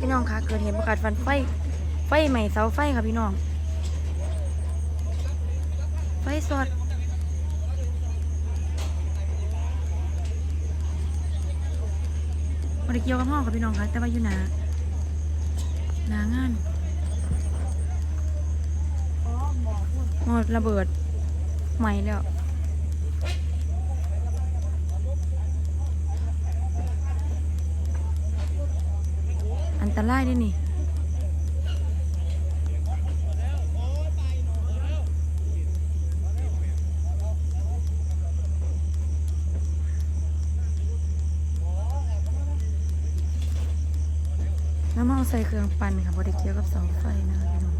พี่น้องคะเกิดเหตุประกาศฟันไฟ ไฟใหม่เสาไฟค่ะพี่น้อง ไฟสดบริเกี่ยวกับห้องค่ะพี่น้องคะแต่ว่าอยู่หนาหนางานหมดระเบิดใหม่แล้ว นตรายด้วยนี่น้ำมันเอาใส่เครื่องปั่นค่ะบริเกียวกับเสาไฟนะคะพี่น้อง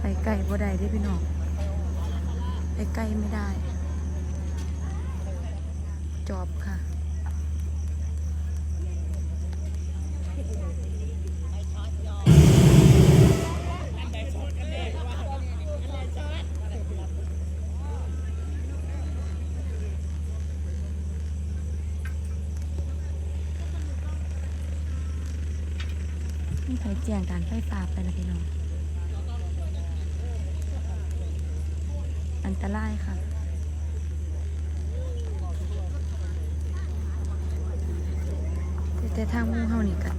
ไปไกลบ่ได้เด้พี่น้องไปไกลไม่ได้ จอบค่ะ นี่ใครแจ้งการไฟฟ้าไปแล้วพี่น้อง อันตรายค่ะ แต่ทางมู่เฮานี่กัน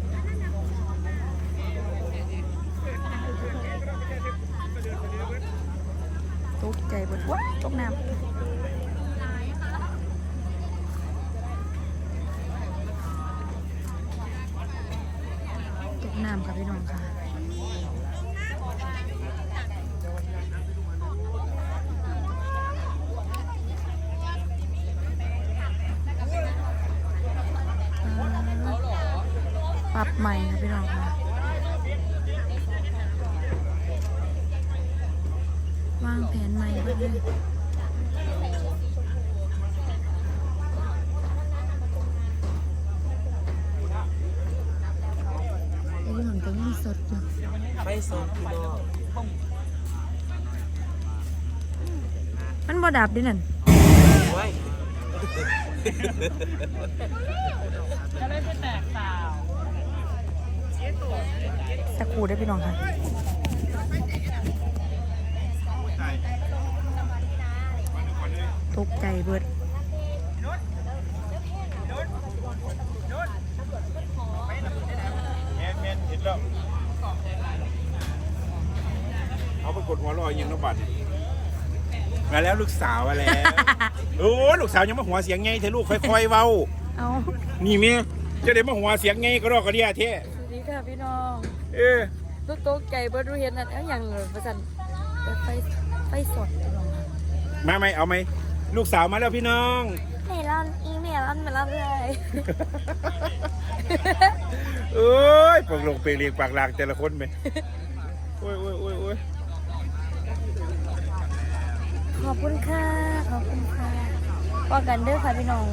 ตกใจบดว้าตกน้ำตกน้ำค่ะพี่น้องค่ะ ป รับใหม่ค่ะพี่น้องค่ะ วางแผนใหม่ก็เลยไอ้เรื่องก็ยังสดอยู่ไฟสองพี่น้องมันบ่ดับดินั่นไว้ สักครู่ได้อพี่น้องค่ะตกใจเบิดแมนแมนเห็นแล้วเอาไปกดหัวเรอยิงนบัตรมาแล้วลูกสาวมาแล้วโอ้ลูกสาวยังมาหัวเสียงไงเธอลูกค่อยๆเว้า เอานี่เมียจะได้มาหัวเสียงไงก็รอกกระเดียเท่สวัส ดีค่ะพี่น้องเออลูกตกใจเบิดรู้เห็นนั่นเอาอย่างเลยประสันแต่ไฟไฟสดพี่น้องค่ะมาไหมเอาไหมลูกสาวมาแล้วพี่น้องเมลอนอีเมลอนเมลอนเลยเอ้ยปากลงเปลียงปากหลางแต่ละคนไหมโอ้ยโอ้ยโอ้ยโอ้ยขอบคุณค่ะ ขอบคุณค่ะว่ากันเด้อค่ะพี่น้อง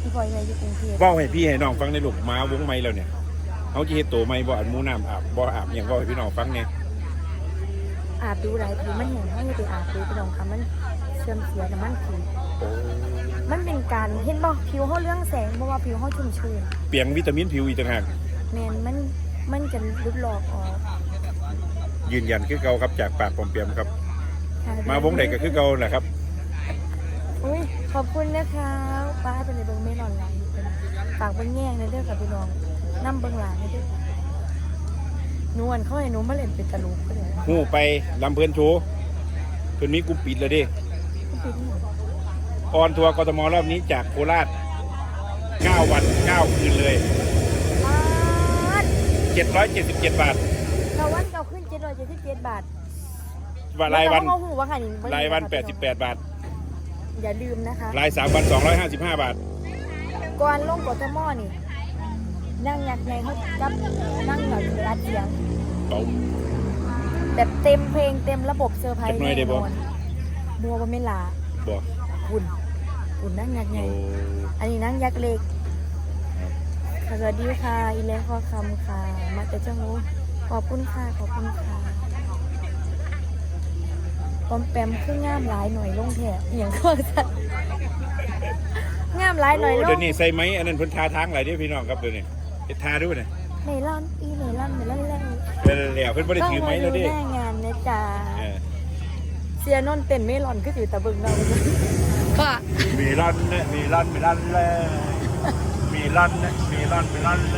ที่ปล่อยใจอยู่กรุงเทพเว้าให้พี่ให้น้องฟังในลูกมาวงไม้แล้วเนี่ย เขาจะเฮ็ดโตไหมบ่อันหมูน้ำอาบบ่อาบอย่างเว้าให้พี่น้องฟังเนี่ยอาบดูหลายผิวมันเห็นเขาอยู่ไปอาบดูพี่น้องค่ะมันเสื่อมเสียแต่มันผิวโอ้มันเป็นการเห็นบ่ผิวเขาเรื่องแสงเพราะว่าผิวเขาชุ่มชื้นเปลี่ยนวิตามินผิวอีกต่างหากแมนมันมันจะลุดหลอกออกยืนยันคือเก่าครับจากปากปอมเปียมครับค่ะมาวงไหนก็คือเก่าแหละครับอุ้ยขอบคุณนะคะป้าเป็นในเบิ้งเมลอนไลน์เป็นฝากเบิ้งแย่งในเด้อกับพี่น้อง นั่เบิ้งหลานในเด้อหนวลเขาให้หนูมาเล่นเป็นตลกก็เลยหูไปลำเพลินโชว์เพิ่นมีกลุ่มปิดแล้วเดิปิดนี่ออนทัวร์กทมรอบนี้จากโคราช 9 วัน 9 คืนเลยป้าด777 บาทเราวันเก่าขึ้นเจ็ดร้อยเจ็ดสิบเจ็ดบาทรายวันแล้เขหูว่าค่ะนี่รายวัน 88 บาท อย่าลืมนะคะ ราย 3 วัน 255 บาท ก่อนลงกทมนี่ นั่งยักษ์ใหญ่เขาจับนั่งแบบรัดเสียงเป๋าแบบเต็มเพลงเต็มระบบเซอร์ไพรจักส์หน่อยได้บ่บัวบะเมลาบ่หุ่นหุ่นนั่งยักษ์ใหโอ้ญ่อันนี้นั่งยักษ์เล็กค่ะสวัสดีค่ะ อีเล็กข้อคำค่ะ มาแต่เจ้างูขอบคุณค่ะ ขอบคุณค่ะปอมแปมคืองามหลายหน่อยลงแท้อหย่างก็สัตว์งามหลายหน่อยลโเดี๋ยงวนี้ใส่ไหมอันนั้นเพิ่นทาทางหลายเด้อพี่น้องครับเดี๋ยวนี้ เฮ็ดทาด้วยนะเมลอนอีเมลอนเมลอนเลยเดี๋ยวแล้วเพิ่นบ่ได้ต้องถือไหมมาแล้วดูเด้หน้างานนะจ๊ะเออเสียนนท์เต้นเมลอนก็อยู่ตะบึงเราค่ะมีรันนะมีรันมีรันเลยมีรันนะมีรันมีรันเล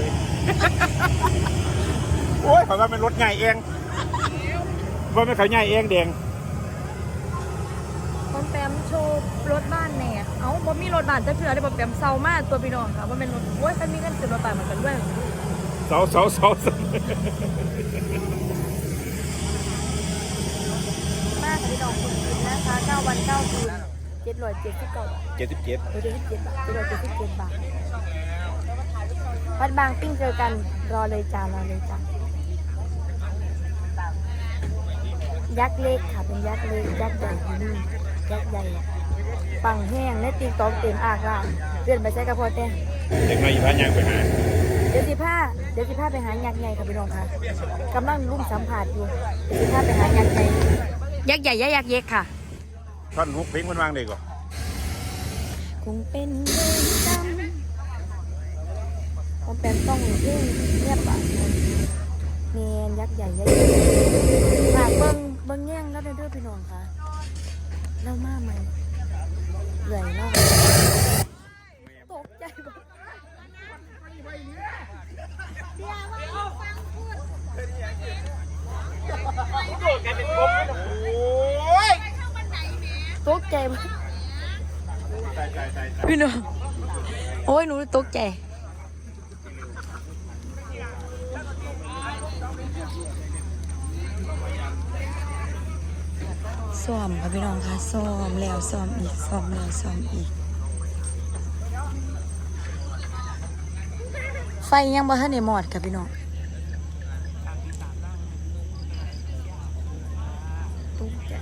ยโอ้ยเขาว่าเป็นรถใหญ่เองว่าไม่เขาใหญ่เองแดง ปอมแปมโชว์รถบ้านแหน่เอ้าบ่มีรถบ้านจะเถื่อได้ปอมแปมเซามากตัวพี่น้องค่ะว่าเป็นรถโอ้ยคันมีกันขึ้นรถบ้านเหมือนกันด้วยเสาเสาเสาเสามากพี่น้องคุณคืนนะคะ9วัน9คืน779บาทเจ็ดสิบเจ็ดเจ็ดสิบเจ็ดบาทเจ็ดร้อยเจ็ดสิบเจ็ดบาทวัดบางปิ้งเจอกันรอเลยจ้ารอเลยจ้ายักษ์เล็กค่ะเป็นยักษ์เล็กยักษ์ใหญ่อยู่นี่ ยักษ์ใหญ่อะปังแห้งและตีกองเต็มอากาศเลื่อนไปใช้กระเพาะแต่เด็กน้อยอยู่พานยางไปหาเดี๋ยวสิผ้าเดี๋ยวสิผ้าไปหายักษ์ใหญ่ค่ะพี่น้องค่ะกำลังรุ่มสัมผัสอยู่เดี๋ยวสิผ้าไปหายักษ์ใหญ่ยักษ์ใหญ่ยักษ์เย็กค่ะท่อนฮุกเพลงมันวางได้ก่อนคงเป็นเวรกรรมคงเป็นต้องเพ่งเงียบอะเมนยักษ์ใหญ่ยักษ์ใหญ่ฝากเบิ้งเบิ้งแย่งแล้วเด้อเด้อพี่น้องค่ะ เล่ามาใหม่ใหญ่เล่าตกใจบ่โอ้ยตกใจบ่ตายตายตายตายพี่น้องโอ้ยหนูตกใจ ซ้อมค่ะพี่น้องค่ะซ้อมแล้วซ้อมอีกซ้อมแล้วซ้อมอีก ไฟยังบ่ทันได้หมดค่ะพี่น้องตกใจ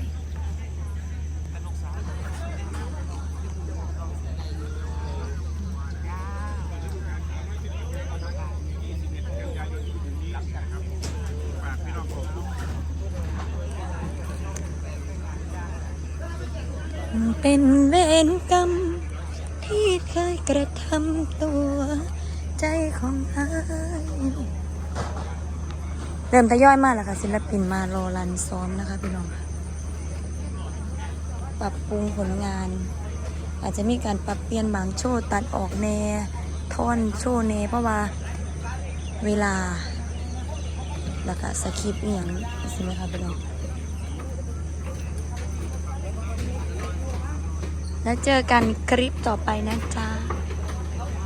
เป็นเวรกรรม ที่เคยกระทำตัว ใจของอายเริ่มทยอยมากแล้วค่ะ ศิลปินมารอรันซ้อมนะคะพี่น้องปรับปรุงผลงาน อาจจะมีการปรับเปลี่ยนบางโชว์ตัดออกแนท่อนโชว์แนเพราะว่าเวลา แล้วก็สคริปต์อย่างใช่ไหมคะพี่น้อง แล้วเจอกันคลิปต่อไปนะจ๊ะ